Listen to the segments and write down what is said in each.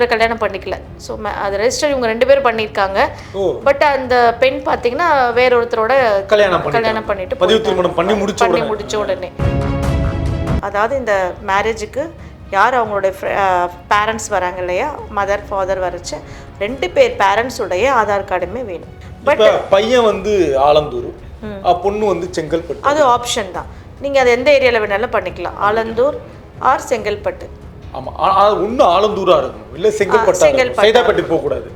இவரை கல்யாணம் பண்ணிக்கல. ஸோ அது ரெஜிஸ்டர் இவங்க ரெண்டு பேரும் பண்ணியிருக்காங்க. பட் அந்த பெண் பார்த்தீங்கன்னா வேற ஒருத்தரோட கல்யாணம் கல்யாணம் பண்ணிட்டு பதிவு. திருமணம் பண்ணி முடிச்ச பண்ணி உடனே முடிச்ச உடனே. அதாவது இந்த மேரேஜுக்கு யார் அவங்களுடைய பேரண்ட்ஸ் வராங்க இல்லையா? மதர் ஃபாதர் வரைச்ச ரெண்டு பேர் பேரண்ட்ஸுடைய ஆதார் கார்டுமே வேணும். பட் பையன் வந்து ஆலந்தூர் பொண்ணு வந்து செங்கல்பட்டு. அது ஆப்ஷன் தான். நீங்கள் அது எந்த ஏரியாவில் வேணாலும் பண்ணிக்கலாம். ஆலந்தூர் ஆர் செங்கல்பட்டு. ஆமா. ஆ- ஆ, ஒண்ணு ஆலந்தூரா இருக்கணும். இல்ல செங்கல்பட்டா செங்கல்பட்டா. சைதாப்பட்டி போக கூடாது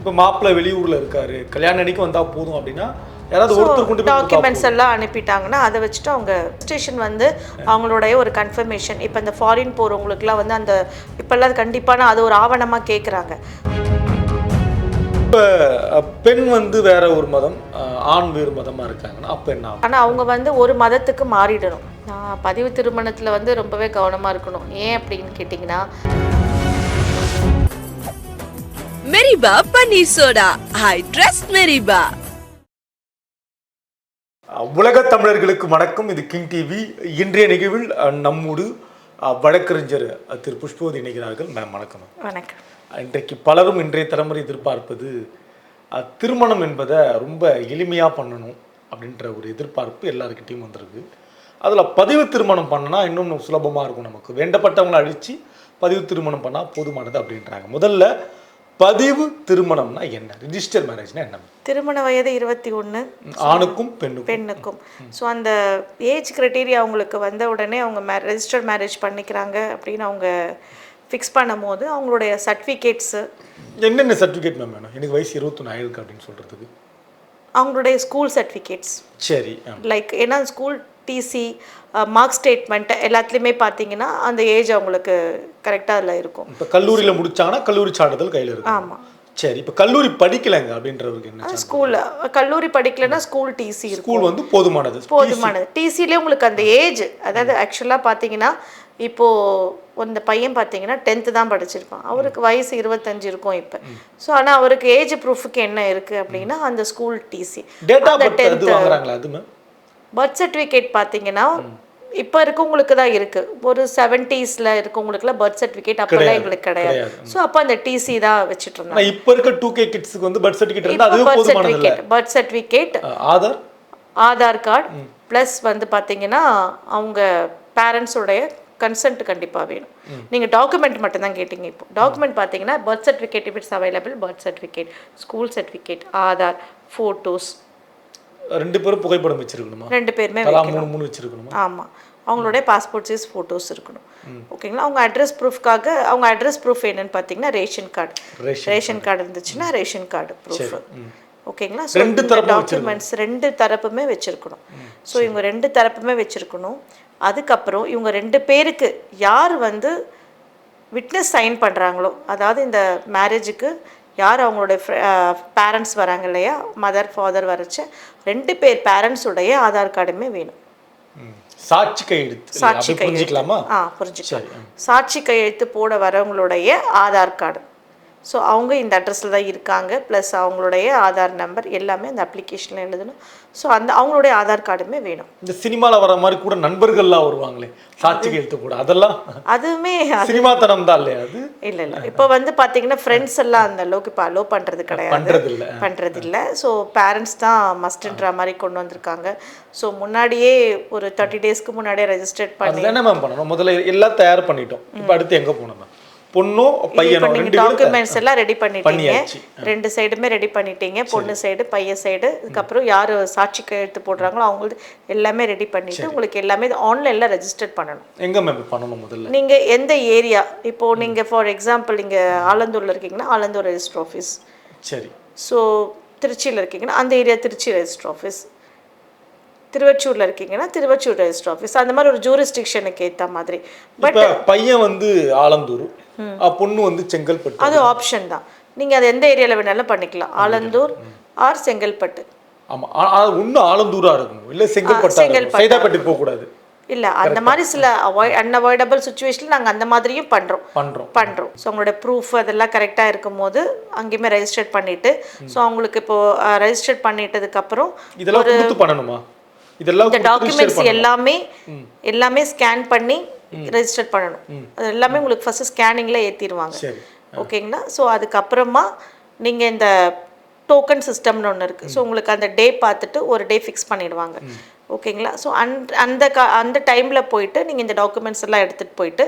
இப்ப மாப்பிள்ளை வெளியூர்ல இருக்காரு. கல்யாணம் அன்னைக்கு வந்தா போதும் அப்படின்னா யாராவது ஒருத்தர் கொண்டு டாக்குமெண்ட்ஸ் எல்லாம் அனுப்பிட்டாங்கன்னா அதை வச்சுட்டு அவங்க ஸ்டேஷன் வந்து அவங்களுடைய ஒரு கன்ஃபர்மேஷன் இப்போ இந்த ஃபாரின் போகிறவங்களுக்குலாம் வந்து அந்த இப்போல்லாம் கண்டிப்பான அது ஒரு ஆவணமாக கேட்குறாங்க இப்ப பெண் வந்து வேற ஒரு மதம் ஆண் வேறு மதமா இருக்காங்கன்னா அப்ப என்ன ஆனால் அவங்க வந்து ஒரு மதத்துக்கு மாறிடணும். நான் பதிவு திருமணத்தில் வந்து ரொம்பவே கவனமாக இருக்கணும். ஏன் அப்படின்னு கேட்டிங்கன்னா மெரிபா பன்னீர் சோடா. I trust மெரிபா. உலக தமிழர்களுக்கு வணக்கம். இது கிங் டிவி. இன்றைய நிகழ்வில் நம்மோடு வழக்கறிஞர் திரு புஷ்பவதி இணைகிறார்கள். மேம் வணக்கம். வணக்கம். இன்றைக்கு பலரும் இன்றைய தலைமுறை எதிர்பார்ப்பது அ, திருமணம் என்பதை ரொம்ப எளிமையாக பண்ணணும் அப்படின்ற ஒரு எதிர்பார்ப்பு எல்லாருக்கிட்டையும் வந்திருக்கு. அதில் பதிவு திருமணம் பண்ணனா இன்னும் சுலபமாக இருக்கும் நமக்கு. வேண்டப்பட்டவங்களை அழித்து பதிவு திருமணம் பண்ணால் போதுமானது அப்படின்றாங்க. முதல்ல பதிவு திருமணம்னா என்ன? ரிஜிஸ்டர் மேரேஜ்னா என்ன? திருமண வயது இருபத்தி ஒன்று ஆணுக்கும் பெண்ணுக்கும். பெண்ணுக்கும். ஸோ அந்த ஏஜ் கிரைட்டீரியா அவங்களுக்கு வந்த உடனே அவங்க மே ரெஜிஸ்டர்ட் மேரேஜ் பண்ணிக்கிறாங்க அப்படின்னு அவங்க ஃபிக்ஸ் பண்ணும்போது அவங்களுடைய சர்டிஃபிகேட்ஸு என்னென்ன சர்டிஃபிகேட் மேம் வேணும்? எனக்கு வயசு இருபத்தொன்று ஆயிருக்கு அப்படின்னு சொல்கிறதுக்கு அவங்களுடைய ஸ்கூல் சர்டிஃபிகேட்ஸ் சரி. லைக் ஏன்னா ஸ்கூல் டிசி மார்க் ஸ்டேட்மெண்ட் எல்லாத்துலேயுமே பார்த்தீங்கன்னா அந்த ஏஜ் அவங்களுக்கு கரெக்டாக அதில் இருக்கும். இப்போ கல்லூரியில் முடிச்சாங்கன்னா கல்லூரி சான்றிதழ் கையில் இருக்கு ஆமாம் சரி இப்போ கல்லூரி படிக்கலைங்க அப்படின்றவருக்கு என்ன ஸ்கூல் கல்லூரி படிக்கலைன்னா ஸ்கூல் டிசி இருக்கும். ஸ்கூல் வந்து போதுமானது. போதுமானது. டிசிலே உங்களுக்கு அந்த ஏஜ் அதாவது ஆக்சுவலாக பார்த்தீங்கன்னா இப்போது அந்த பையன் பார்த்தீங்கன்னா டென்த்து தான் படிச்சிருப்பான் அவருக்கு வயசு இருபத்தஞ்சு இருக்கும் இப்போ. ஸோ ஆனால் அவருக்கு ஏஜ் ப்ரூஃபுக்கு என்ன இருக்குது அப்படின்னா அந்த ஸ்கூல் டிசி டேட்டா அது வாங்குறாங்களா அது பர்த் சர்டிஃபிகேட் பார்த்தீங்கன்னா இப்போ இருக்கவங்களுக்கு தான் இருக்கு. ஒரு செவன்டீஸில் இருக்கவங்களுக்குலாம் பர்த் சர்டிஃபிகேட் அப்போல்லாம் எங்களுக்கு கிடையாது. ஸோ அப்போ அந்த டிசி தான் வச்சுட்டு இருந்தாங்க இப்போ இருக்க டூ கே கிட்ஸுக்கு வந்து பர்த் சர்டிஃபிகேட் அதுவே birth certificate birth certificate Aadhaar? Aadhaar card plus வந்து பார்த்தீங்கன்னா அவங்க பேரண்ட்ஸோடைய கன்சென்ட் கண்டிப்பாக வேணும். நீங்கள் டாக்குமெண்ட் மட்டும்தான் கேட்டிங்க இப்போ. டாக்குமெண்ட் பார்த்தீங்கன்னா birth certificate if it's available birth certificate school certificate Aadhaar photos ரெண்டு பேரும் புகைப்படம் வச்சிருக்கணுமா? ரெண்டு பேருமே மூணு மூணு வச்சிருக்கணுமா? ஆமாம் அவங்களுடைய பாஸ்போர்ட் சைஸ் ஃபோட்டோஸ் இருக்கணும் ஓகேங்களா அவங்க அட்ரஸ் ப்ரூஃப்காக அவங்க அட்ரஸ் ப்ரூஃப் என்னன்னு பார்த்தீங்கன்னா ரேஷன் கார்டு ரேஷன் கார்டு இருந்துச்சுன்னா ரேஷன் கார்டு ப்ரூஃப் ஓகேங்களா ஸோ ரெண்டு டாக்குமெண்ட்ஸ் ரெண்டு தரப்புமே வச்சுருக்கணும். ஸோ இவங்க ரெண்டு தரப்புமே வச்சுருக்கணும். அதுக்கப்புறம் இவங்க ரெண்டு பேருக்கு யார் வந்து விட்னஸ் சைன் பண்ணுறாங்களோ அதாவது இந்த மேரேஜுக்கு யார் அவங்களுடைய பேரண்ட்ஸ் வராங்க இல்லையா? மதர் ஃபாதர் வரைச்ச ரெண்டு பேர் பேரண்ட்ஸுடைய ஆதார் கார்டுமே வேணும். சாட்சி கையெழுத்து? சாட்சி கையெழுத்து ஆ புரிஞ்சுக்கலாம். சாட்சி கையெழுத்து போட வரவங்களுடைய ஆதார் கார்டு ஸோ அவங்க இந்த அட்ரஸில் தான் இருக்காங்க. ப்ளஸ் அவங்களுடைய ஆதார் நம்பர் எல்லாமே அந்த அப்ளிகேஷனில் எழுதணும். ஸோ அந்த அவங்களுடைய ஆதார் கார்டுமே வேணும். இந்த சினிமாவில் வர மாதிரி கூட நண்பர்கள்லாம் வருவாங்களே? சாட்சி கையெழுத்து கூட. அதெல்லாம் அதுவுமே அது சினிமா தனம் தான் இல்லையா அது? இல்லை இல்லை. இப்போ வந்து பார்த்தீங்கன்னா ஃப்ரெண்ட்ஸ் எல்லாம் அந்த அளவுக்கு இப்போ அலோவ் பண்ணுறது கிடையாது. பண்றது இல்ல பண்ணுறது இல்லை ஸோ பேரண்ட்ஸ் தான் மஸ்ட்ன்ற மாதிரி கொண்டு வந்திருக்காங்க. ஸோ முன்னாடியே ஒரு தேர்ட்டி டேஸ்க்கு முன்னாடியே ரெஜிஸ்டர் பண்ணி அதுதானே மேம் பண்ணணும். முதல்ல எல்லாம் தயார் பண்ணிட்டோம். இப்போ அடுத்து எங்க போகணும் மேம் பொண்ணும் பையனும் ரெண்டு டாக்குமெண்ட்ஸ் எல்லாம் ரெடி பண்ணிட்டீங்க. ரெண்டு சைடுமே ரெடி பண்ணிட்டீங்க. பொண்ணு சைடு பையன் சைடு இதுக்கப்புறம் யார் சாட்சி கையெழுத்து போடுறாங்களோ அவங்களுக்கு எல்லாமே ரெடி பண்ணிட்டு உங்களுக்கு எல்லாமே ஆன்லைனில் ரெஜிஸ்டர் பண்ணணும். எங்க மேம் பண்ணணும் முதல்ல? நீங்கள் எந்த ஏரியா இப்போ நீங்கள் ஃபார் எக்ஸாம்பிள் இங்கே ஆலந்தூரில் இருக்கீங்கன்னா ஆலந்தூர் ரெஜிஸ்டர் ஆஃபீஸ் சரி. ஸோ திருச்சியில் இருக்கீங்கன்னா அந்த ஏரியா திருச்சி ரெஜிஸ்டர் ஆஃபீஸ் திருவச்சூரில் இருக்கீங்கன்னா திருவச்சூர் ரெஜிஸ்டர் ஆஃபீஸ் அந்த மாதிரி ஒரு ஜூரிஸ்டிக்ஷனுக்கு ஏற்ற மாதிரி. பட் பையன் வந்து ஆலந்தூர். பொண்ணு வந்து செங்கல்பட்டு. அது ஆப்ஷன் தான். நீங்கள் அது எந்த ஏரியாவில் வேணாலும் பண்ணிக்கலாம். ஆலந்தூர் ஆர் செங்கல்பட்டு. ஆமா ஆ- ஆ, ஒண்ணு ஆலந்தூரா இருக்கணும். இல்ல செங்கல்பட்டா சைதாப்பட்டி போக கூடாது இல்லை அந்த மாதிரி சில அவாய்ட் அன்அவாய்டபிள் சுச்சுவேஷனில் நாங்கள் அந்த மாதிரியும் பண்ணுறோம் பண்றோம். பண்ணுறோம் ஸோ உங்களோட ப்ரூஃப் அதெல்லாம் கரெக்டாக இருக்கும்போது அங்கேயுமே ரெஜிஸ்டர் பண்ணிவிட்டு ஸோ அவங்களுக்கு இப்போது ரெஜிஸ்டர் பண்ணிட்டதுக்கப்புறம் இதெல்லாம் பண்ணணுமா? இதெல்லாம் இந்த டாக்குமெண்ட்ஸ்? எல்லாமே எல்லாமே ஸ்கேன் பண்ணி ரெஜிஸ்டர் பண்ணணும். அது எல்லாமே உங்களுக்கு ஃபஸ்ட்டு ஸ்கேனிங்கில் ஏற்றிடுவாங்க ஓகேங்களா? ஸோ அதுக்கப்புறமா நீங்கள் இந்த டோக்கன் சிஸ்டம்னு ஒன்று இருக்குது ஸோ உங்களுக்கு அந்த டே பார்த்துட்டு ஒரு டே ஃபிக்ஸ் பண்ணிடுவாங்க. ஓகேங்களா? ஸோ அந்த அந்த கா அந்த டைமில் போயிட்டு நீங்கள் இந்த டாக்குமெண்ட்ஸ் எல்லாம் எடுத்துகிட்டு போயிட்டு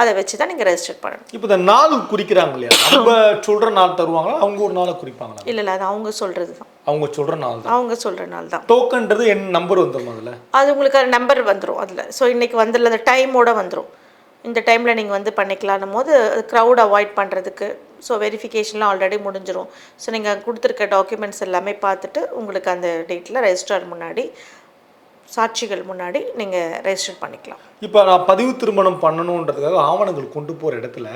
அதை வச்சு தான் நீங்கள் ரெஜிஸ்டர் பண்ணணும். இப்போ இந்த நாள் குறிக்கிறாங்க இல்லையா? நம்ம சொல்ற நாள் தருவாங்களா? அவங்க ஒரு நாளை குறிப்பாங்களா? இல்லை இல்லை அது அவங்க சொல்கிறது தான் அவங்க சொல்ற நாள் தான். அவங்க சொல்கிற நாள் தான். டோக்கன்றது என் நம்பர் வந்துடும் அதில். அது உங்களுக்கு நம்பர் வந்துடும் அதில். ஸோ இன்றைக்கி வந்துடல அந்த டைமோட வந்துடும் இந்த டைமில் நீங்கள் வந்து பண்ணிக்கலான்னும் போது க்ரௌட் அவாய்ட் பண்ணுறதுக்கு ஸோ வெரிஃபிகேஷன்லாம் ஆல்ரெடி முடிஞ்சிரும். ஸோ நீங்கள் கொடுத்துருக்க டாக்குமெண்ட்ஸ் எல்லாமே பார்த்துட்டு உங்களுக்கு அந்த டேட்டில் ரெஜிஸ்டர் முன்னாடி சாட்சிகள் முன்னாடி நீங்கள் ரெஜிஸ்டர் பண்ணிக்கலாம். இப்போ நான் பதிவு திருமணம் பண்ணணுன்றதுக்காக ஆவணங்கள் கொண்டு போகிற இடத்துல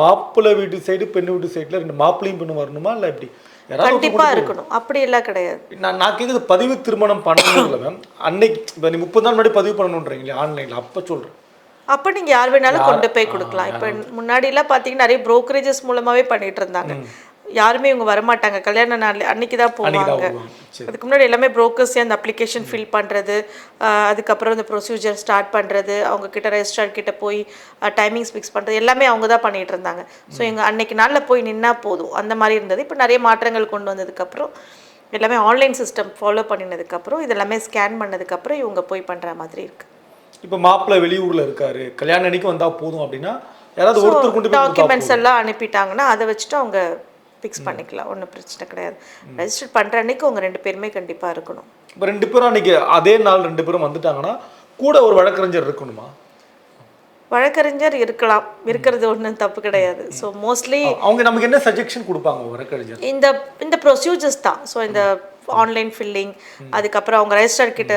மாப்பிள்ளை வீட்டு சைடு பெண்ணு வீட்டு சைடில் ரெண்டு மாப்பிள்ளையும் பெண்ணு வரணுமா? இல்லை எப்படி? கண்டிப்பாக இருக்கணும். அப்படி எல்லாம் கிடையாது. நான் நான் கேட்குறது பதிவு திருமணம் பண்ணணும் இல்லை மேம் அன்னைக்கு இப்போ நீ முப்பது நாள் முன்னாடி பதிவு பண்ணணுன்றீங்களே ஆன்லைனில் அப்போ சொல்கிறேன் அப்போ நீங்கள் யார் வேணாலும் கொண்டு போய் கொடுக்கலாம். இப்போ முன்னாடிலாம் பார்த்தீங்கன்னா நிறைய ப்ரோக்கரேஜஸ் மூலமாகவே பண்ணிட்டு இருந்தாங்க. யாருமே இவங்க வரமாட்டாங்க. கல்யாண நாள் அன்னைக்கு தான் போவாங்க. அதுக்கு முன்னாடி எல்லாமே brokers அந்த அப்ளிகேஷன் ஃபில் பண்ணுறது அதுக்கப்புறம் இந்த ப்ரொசீஜர் ஸ்டார்ட் பண்ணுறது அவங்க கிட்ட ரெஜிஸ்ட்ரார் கிட்ட போய் டைமிங்ஸ் ஃபிக்ஸ் பண்ணுறது எல்லாமே அவங்க தான் பண்ணிட்டு இருந்தாங்க. ஸோ எங்கள் அன்னைக்கு நாளில் போய் நின்னா போதும். அந்த மாதிரி இருந்தது. இப்போ நிறைய மாற்றங்கள் கொண்டு வந்ததுக்கப்புறம் எல்லாமே ஆன்லைன் சிஸ்டம் ஃபாலோ பண்ணினதுக்கப்புறம் இது எல்லாமே ஸ்கேன் பண்ணதுக்கப்புறம் இவங்க போய் பண்ணுற மாதிரி இருக்குது இப்போ மாப்பிள்ளை வெளியூரில் இருக்காரு. கல்யாணம் அன்னைக்கு வந்தால் போதும் அப்படின்னா யாராவது ஒருத்தர் கொண்டு டாக்குமெண்ட்ஸ் எல்லாம் அனுப்பிட்டாங்கன்னா அதை வச்சுட்டு அவங்க ஃபிக்ஸ் பண்ணிக்கலாம். ஒன்றும் பிரச்சனை கிடையாது. ரெஜிஸ்டர் பண்ணுற அன்னைக்கு உங்க ரெண்டு பேருமே கண்டிப்பாக இருக்கணும். இப்போ ரெண்டு பேரும் அன்னைக்கு அதே நாள் ரெண்டு பேரும் வந்துட்டாங்கன்னா கூட ஒரு வழக்கறிஞர் இருக்கணுமா? வழக்கறிஞர் இருக்கலாம். இருக்கிறது ஒன்றும் தப்பு கிடையாது. ஸோ மோஸ்ட்லி அவங்க நமக்கு என்ன சஜெக்ஷன் கொடுப்பாங்க வழக்கறிஞர்? இந்த இந்த ப்ரொசீஜர்ஸ் தான். ஸோ இந்த ஆன்லைன் ஃபில்லிங் அதுக்கப்புறம் அவங்க ரெஜிஸ்டர் கிட்ட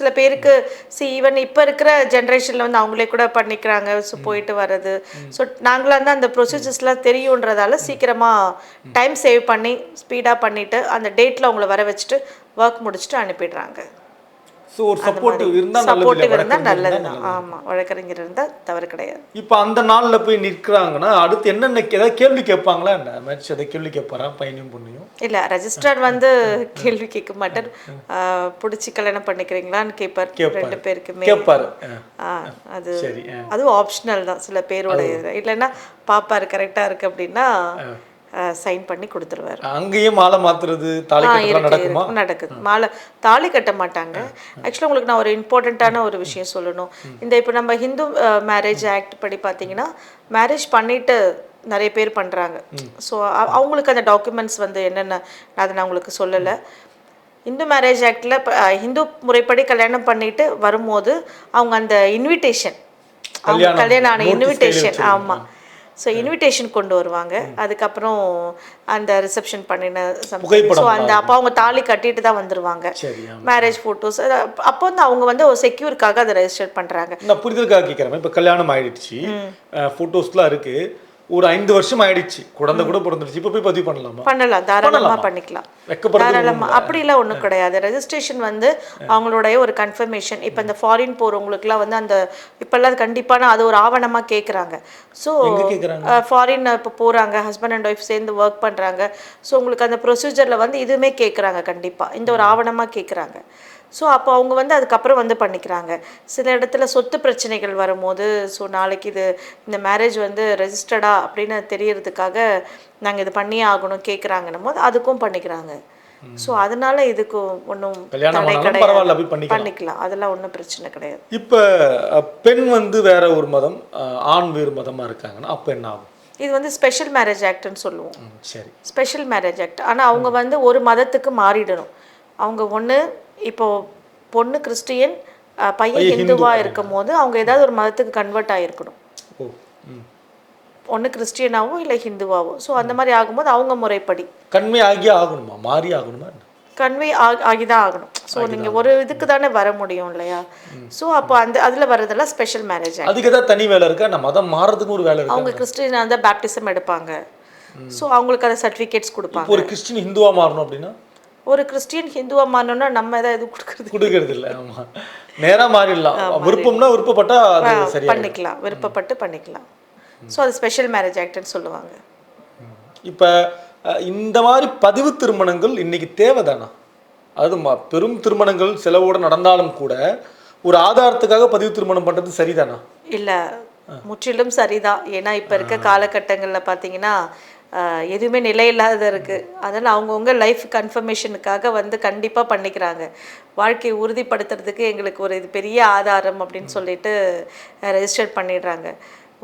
சில பேருக்கு சி ஈவன் இப்போ இருக்கிற ஜென்ரேஷனில் வந்து அவங்களே கூட பண்ணிக்கிறாங்க ஸோ போயிட்டு வர்றது. ஸோ நாங்களாக வந்து அந்த ப்ரொசீஜர்ஸ்லாம் தெரியுன்றதால சீக்கிரமாக டைம் சேவ் பண்ணி ஸ்பீடாக பண்ணிவிட்டு அந்த டேட்டில் அவங்கள வர வச்சுட்டு ஒர்க் முடிச்சுட்டு அனுப்பிடுறாங்க. ஸோ ஒரு சப்போர்ட்டிவ் இருந்தால் சப்போர்ட்டிவ் இருந்தால் நல்லது ஆமாம் வழக்கறிஞர் இருந்தால் தவறு கிடையாது. இப்போ அந்த நாளில் போய் நிற்கிறாங்கன்னா அடுத்து என்னென்ன ஏதாவது கேள்வி கேட்பாங்களா என்ன? மேட்ச் எதாவது கேள்வி கேட்பாரா? பையனையும் பொண்ணையும்? இல்லை ரெஜிஸ்ட்ரார் வந்து கேள்வி கேட்க மாட்டார். பிடிச்சி கல்யாணம் பண்ணிக்கிறீங்களான்னு கேட்பார். ரெண்டு பேருக்குமே. கேட்பாரு. அது. அதுவும் ஆப்ஷனல் தான் சில பேரோட இல்லைன்னா பாப்பாரு கரெக்டாக இருக்கு அப்படின்னா சைன் பண்ணி கொடுத்துருவாரு. அங்கேயும் மாலை மாத்துறது நடக்குது. மாலை தாலி கட்ட மாட்டாங்க. ஆக்சுவலாக உங்களுக்கு நான் ஒரு இம்பார்ட்டண்ட்டான ஒரு விஷயம் சொல்லணும். இந்த இப்போ நம்ம ஹிந்து மேரேஜ் ஆக்ட் படி பார்த்தீங்கன்னா மேரேஜ் பண்ணிட்டு நிறைய பேர் பண்ணுறாங்க ஸோ அவங்களுக்கு அந்த டாக்குமெண்ட்ஸ் வந்து என்னென்ன அதை நான் உங்களுக்கு சொல்லலை. இந்து மேரேஜ் ஆக்டில் ஹிந்து முறைப்படி கல்யாணம் பண்ணிட்டு வரும்போது அவங்க அந்த இன்விடேஷன் அவங்க கல்யாணம் ஆன இன்விடேஷன். ஆமாம் ஸோ இன்விடேஷன் கொண்டு வருவாங்க. அதுக்கப்புறம் அந்த ரிசப்ஷன் பண்ணின ஸோ அந்த அப்போ அவங்க தாலி கட்டிட்டு தான் வந்துருவாங்க. மேரேஜ் ஃபோட்டோஸ் அப்போ வந்து அவங்க வந்து ஒரு செக்யூருக்காக அதை ரெஜிஸ்டர் பண்ணுறாங்க நான் புரிதலுக்காக கேட்குறேன் இப்போ கல்யாணம் ஆயிடுச்சு. ஃபோட்டோஸ்லாம் இருக்கு. ஒரு ஐந்து வருஷம் ஆயிடுச்சு. குழந்தை கூட பிறந்துடுச்சு. இப்போ போய் பதிவு பண்ணலாமா? பண்ணலாம். தாராளமாக பண்ணிக்கலாம். வெக்கப்படுறது தாராளமா. அப்படிலாம் ஒன்றும் கிடையாது. ரெஜிஸ்ட்ரேஷன் வந்து அவங்களுடைய ஒரு கன்ஃபர்மேஷன் இப்போ இந்த ஃபாரின் போகிறவங்களுக்குலாம் வந்து அந்த இப்போல்லாம் கண்டிப்பான அது ஒரு ஆவணமாக கேட்குறாங்க ஸோ? ஃபாரின் இப்போ போகிறாங்க ஹஸ்பண்ட் அண்ட் ஒய்ஃப் சேர்ந்து ஒர்க் பண்ணுறாங்க ஸோ உங்களுக்கு அந்த ப்ரொசீஜரில் வந்து இதுவுமே கேட்குறாங்க கண்டிப்பாக இந்த ஒரு ஆவணமாக கேட்குறாங்க ஸோ அப்போ அவங்க வந்து அதுக்கப்புறம் வந்து பண்ணிக்கிறாங்க. சில இடத்துல சொத்து பிரச்சனைகள் வரும்போது ஸோ நாளைக்கு இது இந்த மேரேஜ் வந்து ரெஜிஸ்டர்டா அப்படின்னு தெரியறதுக்காக நாங்கள் இது பண்ணியே ஆகணும் கேட்குறாங்கன்னும் போது அதுக்கும் பண்ணிக்கிறாங்க. ஸோ அதனால இதுக்கு ஒன்றும் பரவாயில்ல, போய் பண்ணிக்கலாம். அதெல்லாம் ஒன்றும் பிரச்சனை கிடையாது. இப்போ பெண் வந்து வேற ஒரு மதம் ஆண் வேறு மதமாக இருக்காங்கன்னா அப்போ என்ன ஆகும்? இது வந்து ஸ்பெஷல் மேரேஜ் ஆக்ட்னு சொல்லுவோம். சரி. ஸ்பெஷல் மேரேஜ் ஆக்ட் ஆனால் அவங்க வந்து ஒரு மதத்துக்கு மாறிடணும். அவங்க ஒன்று இப்போ பொண்ணு கிறிஸ்டியன் பையன் பையன் ஹிந்துவா ஹிந்து. இருக்கும் போது அவங்க ஏதாவது ஒரு மதத்துக்கு கன்வெர்ட் ஆகிருக்கணும் ஒன்று கிறிஸ்டியனாவோ இல்லை ஹிந்துவாவோ. ஸோ அந்த மாதிரி ஆகும்போது அவங்க முறைப்படி. கண்மை ஆகியே ஆகணுமா? மாறி ஆகணுமா? கன்வே ஆகி தான் ஆகணும். ஸோ நீங்கள் ஒரு இதுக்கு தானே வர முடியும் இல்லையா? ஸோ அப்போ அந்த அதில் வர்றதெல்லாம் ஸ்பெஷல் மேரேஜ் அதுக்கு ஏதாவது தனி வேலை இருக்கா. நான் மதம் மாறதுக்கு ஒரு வேலை இருக்கா. அவங்க கிறிஸ்டியனாக இருந்தால் பேப்டிசம் எடுப்பாங்க. ஸோ அவங்களுக்கு அந்த சர்டிஃபிகேட்ஸ் கொடுப்பாங்க. ஒரு கிறிஸ்டின் ஹிந்துவா மாறணும் அப்படின்னா? ஒரு கிறிஸ்டியன் ஹிந்துவா மாறணும்னா நம்ம ஏதாவது இது கொடுக்குறது கொடுக்கறது இல்லை ஆமா. நேரா மாறிடலாம். விருப்பம்னா விருப்பப்பட்டா சரியா பண்ணிக்கலாம். விருப்பப்பட்டு பண்ணிக்கலாம். ஸோ அது ஸ்பெஷல் மேரேஜ் ஆக்ட்னு சொல்லுவாங்க. இப்போ இந்த மாதிரி பதிவு திருமணங்கள் இன்னைக்கு தேவைதானா? அது பெரும் திருமணங்கள் செலவோடு நடந்தாலும் கூட ஒரு ஆதாரத்துக்காக பதிவு திருமணம் பண்ணுறது சரிதானா? இல்லை முற்றிலும் சரிதான். ஏன்னா இப்போ இருக்க காலகட்டங்களில் பார்த்தீங்கன்னா எதுவுமே நிலையில்லாத இருக்குது அதனால் அவங்கவுங்க லைஃப் கன்ஃபர்மேஷனுக்காக வந்து கண்டிப்பாக பண்ணிக்கிறாங்க. வாழ்க்கையை உறுதிப்படுத்துறதுக்கு எங்களுக்கு ஒரு இது பெரிய ஆதாரம் அப்படின்னு சொல்லிட்டு ரெஜிஸ்டர் பண்ணிடுறாங்க.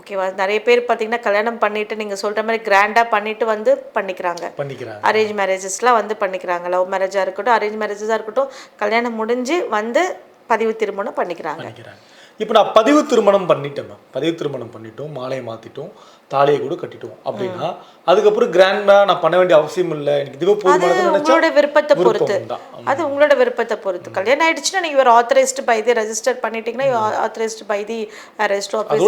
ஓகேவா நிறைய பேர் பார்த்தீங்கன்னா கல்யாணம் பண்ணிட்டு நீங்கள் சொல்கிற மாதிரி கிராண்டாக பண்ணிட்டு வந்து பண்ணிக்கிறாங்க. பண்ணிக்கிறாங்க. அரேஞ்ச் மேரேஜஸ்லாம் வந்து பண்ணிக்கிறாங்க. லவ் மேரேஜாக இருக்கட்டும் அரேஞ்ச் மேரேஜஸாக இருக்கட்டும் கல்யாணம் முடிஞ்சு வந்து பதிவு திருமணம் பண்ணிக்கிறாங்க. பண்ணிக்கிறாங்க. இப்போ நான் பதிவு திருமணம் பண்ணிட்டேன் மேம் பதிவு திருமணம் பண்ணிட்டோம் மாலையை மாற்றிட்டோம் தாலியை கூட கட்டிட்டோம் அப்படின்னா அதுக்கப்புறம் கிராண்டா நான் பண்ண வேண்டிய அவசியம் இல்லை. எனக்கு இதுவே நினைச்சா உங்களோட விருப்பத்தை பொறுத்து. அது உங்களோட விருப்பத்தை பொறுத்து. கல்யாணம் ஆயிடுச்சுன்னா நீங்க ஒரு ஆத்தரைஸ்டு பை தி ரெஜிஸ்டர் பண்ணிட்டீங்கன்னா authorised by the register office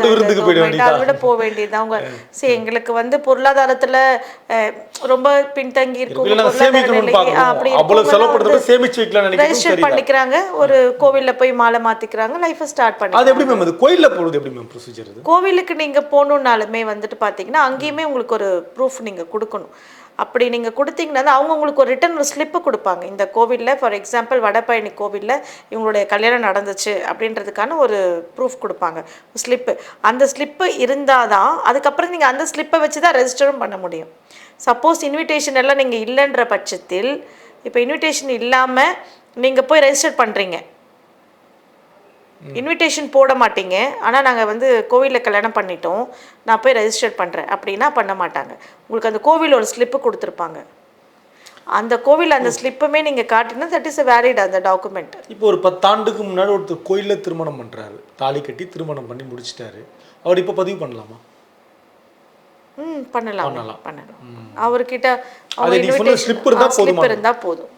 அதோட போக வேண்டியது அவங்க சரி எங்களுக்கு வந்து பொருளாதாரத்துல ரொம்ப பின்தங்கி இருக்கும். அவ்வளோ செலவு பண்ணிக்கிறாங்க. ஒரு கோவில்ல போய் மாலை மாத்திக்கிறாங்க. லைஃபை ஸ்டார்ட் பண்ணி அது எப்படி மேம் அது கோயிலில் போடுறது எப்படி மேம் ப்ரொசீஜர் இது கோவிலுக்கு நீங்கள் போகணுன்னாலுமே வந்துட்டு பார்த்தீங்கன்னா அங்கேயுமே உங்களுக்கு ஒரு ப்ரூஃப் நீங்கள் கொடுக்கணும். அப்படி நீங்கள் கொடுத்தீங்கன்னா தான் அவங்க உங்களுக்கு ஒரு ரிட்டன் ஒரு ஸ்லிப்பு கொடுப்பாங்க. இந்த கோவிலில் ஃபார் எக்ஸாம்பிள் வடபழனி கோவிலில் இவங்களுடைய கல்யாணம் நடந்துச்சு அப்படின்றதுக்கான ஒரு ப்ரூஃப் கொடுப்பாங்க. ஸ்லிப்பு அந்த ஸ்லிப்பு இருந்தால் தான் அதுக்கப்புறம் நீங்கள் அந்த ஸ்லிப்பை வச்சு தான் ரெஜிஸ்டரும் பண்ண முடியும். சப்போஸ் இன்விடேஷன் எல்லாம் நீங்கள் இல்லைன்ற பட்சத்தில் இப்போ இன்விடேஷன் இல்லாமல் நீங்கள் போய் ரெஜிஸ்டர் பண்ணுறீங்க இன்விடேஷன் போட மாட்டீங்க. ஆனால் நாங்கள் வந்து கோவிலில் கல்யாணம் பண்ணிட்டோம். நான் போய் ரெஜிஸ்டர் பண்ணுறேன் அப்படின்னா பண்ண மாட்டாங்க. உங்களுக்கு அந்த கோவில் ஒரு ஸ்லிப்பு கொடுத்துருப்பாங்க. அந்த கோவில் அந்த ஸ்லிப்புமே நீங்கள் காட்டினா தட் இஸ் வேலிட் அந்த டாக்குமெண்ட் இப்போ ஒரு பத்தாண்டுக்கு முன்னாடி ஒருத்தர் கோயிலில் திருமணம் பண்ணுறாரு தாலி கட்டி திருமணம் பண்ணி முடிச்சிட்டாரு. அவர் இப்போ பதிவு பண்ணலாமா? ம் பண்ணலாம். பண்ணலாம். பண்ணலாம். அவர்கிட்ட ஸ்லிப். இருந்தால் போதும்.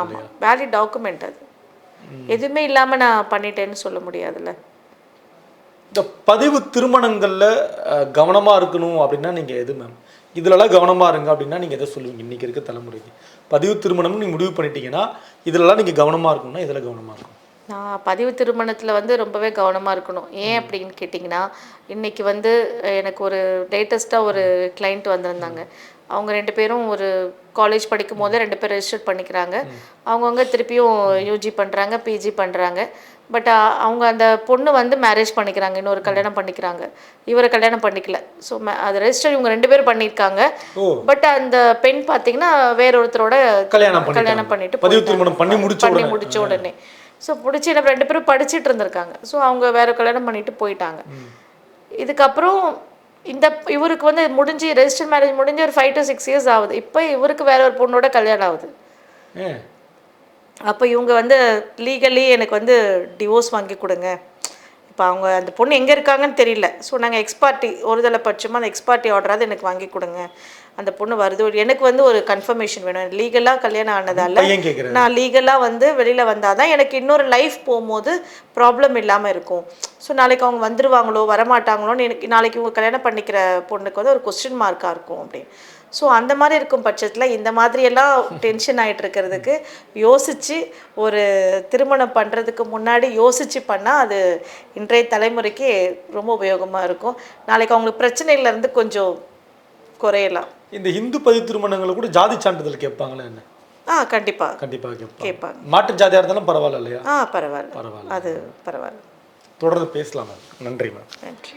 ஆமாம் வேலிட் டாக்குமெண்ட் அது. எதுவுமே இல்லாமல் நான் பண்ணிட்டேன்னு சொல்ல முடியாதுல்ல. இந்த பதிவு திருமணங்களில் கவனமாக இருக்கணும் அப்படின்னா நீங்கள் எது மேம் இதுலலாம் கவனமாக இருங்க அப்படின்னா நீங்கள் எதை சொல்லுவீங்க? இன்றைக்கி இருக்க தலைமுறைக்கு. பதிவு திருமணம்னு நீங்கள் முடிவு பண்ணிட்டீங்கன்னா இதுலலாம் நீங்கள் கவனமாக இருக்கணும்னா இதில் கவனமாக இருக்கும் நான் பதிவு திருமணத்தில் வந்து ரொம்பவே கவனமாக இருக்கணும். ஏன் அப்படின்னு கேட்டிங்கன்னா இன்றைக்கி வந்து எனக்கு ஒரு லேட்டஸ்ட்டாக ஒரு கிளைண்ட் வந்திருந்தாங்க. அவங்க ரெண்டு பேரும் ஒரு காலேஜ் படிக்கும் போதே ரெண்டு பேரும் ரெஜிஸ்டர் பண்ணிக்கிறாங்க. அவங்கவுங்க திருப்பியும் யூஜி பண்ணுறாங்க பிஜி பண்ணுறாங்க பட் அவங்க அந்த பொண்ணு வந்து மேரேஜ் பண்ணிக்கிறாங்க இன்னொரு கல்யாணம் பண்ணிக்கிறாங்க. இவரை கல்யாணம் பண்ணிக்கல. ஸோ அது ரெஜிஸ்டர் இவங்க ரெண்டு பேரும் பண்ணியிருக்காங்க. பட் அந்த பெண் பார்த்தீங்கன்னா வேற ஒருத்தரோட கல்யாணம். கல்யாணம் பண்ணிட்டு பண்ணி முடிச்ச பண்ணி உடனே. முடிச்ச உடனே. ஸோ பிடிச்சி நம்ம ரெண்டு பேரும் படிச்சிட்டு இருந்திருக்காங்க. ஸோ அவங்க வேற கல்யாணம் பண்ணிட்டு போயிட்டாங்க. இதுக்கப்புறம் இந்த இவருக்கு வந்து முடிஞ்சு ரெஜிஸ்டர் மேரேஜ் முடிஞ்சு ஒரு ஃபைவ் டு சிக்ஸ் இயர்ஸ் ஆகுது. இப்போ இவருக்கு வேற ஒரு பொண்ணோட கல்யாணம் ஆகுது. அப்போ இவங்க வந்து லீகலி எனக்கு வந்து டிவோர்ஸ் வாங்கி கொடுங்க. இப்போ அவங்க அந்த பொண்ணு எங்கே இருக்காங்கன்னு தெரியல. ஸோ நாங்கள் எக்ஸ்பார்ட்டி ஒரு தலை பட்சமாக அந்த எக்ஸ்பார்ட்டி ஆர்டராவது எனக்கு வாங்கி கொடுங்க. அந்த பொண்ணு வருது. எனக்கு வந்து ஒரு கன்ஃபர்மேஷன் வேணும். லீகலாக கல்யாணம் ஆனதால நான் லீகலாக வந்து வெளியில் வந்தால் தான் எனக்கு இன்னொரு லைஃப் போகும்போது ப்ராப்ளம் இல்லாமல் இருக்கும். ஸோ நாளைக்கு அவங்க வந்துருவாங்களோ வரமாட்டாங்களோன்னு எனக்கு நாளைக்கு இவங்க கல்யாணம் பண்ணிக்கிற பொண்ணுக்கு வந்து ஒரு கொஸ்டின் மார்க்காக இருக்கும் அப்படின்னு. ஸோ அந்த மாதிரி இருக்கும் பட்சத்தில் இந்த மாதிரியெல்லாம் டென்ஷன் ஆகிட்டு இருக்கிறதுக்கு யோசித்து ஒரு திருமணம் பண்ணுறதுக்கு முன்னாடி யோசித்து பண்ணால் அது இன்றைய தலைமுறைக்கு ரொம்ப உபயோகமாக இருக்கும். நாளைக்கு அவங்களுக்கு பிரச்சனையிலேருந்து கொஞ்சம் குறையலாம். இந்த இந்து பதிவு திருமணங்களை கூட ஜாதி சான்றிதழ் கேட்பாங்களே என்ன? ஆ கண்டிப்பாக கண்டிப்பாக கேட்பாங்க. கேட்பாங்க. மாட்டு ஜாதியாக இருந்தாலும் பரவாயில்ல இல்லையா? ஆ பரவாயில்ல. பரவாயில்ல. அது பரவாயில்ல. தொடர்ந்து பேசலாம் மேம். நன்றி மேம். நன்றி.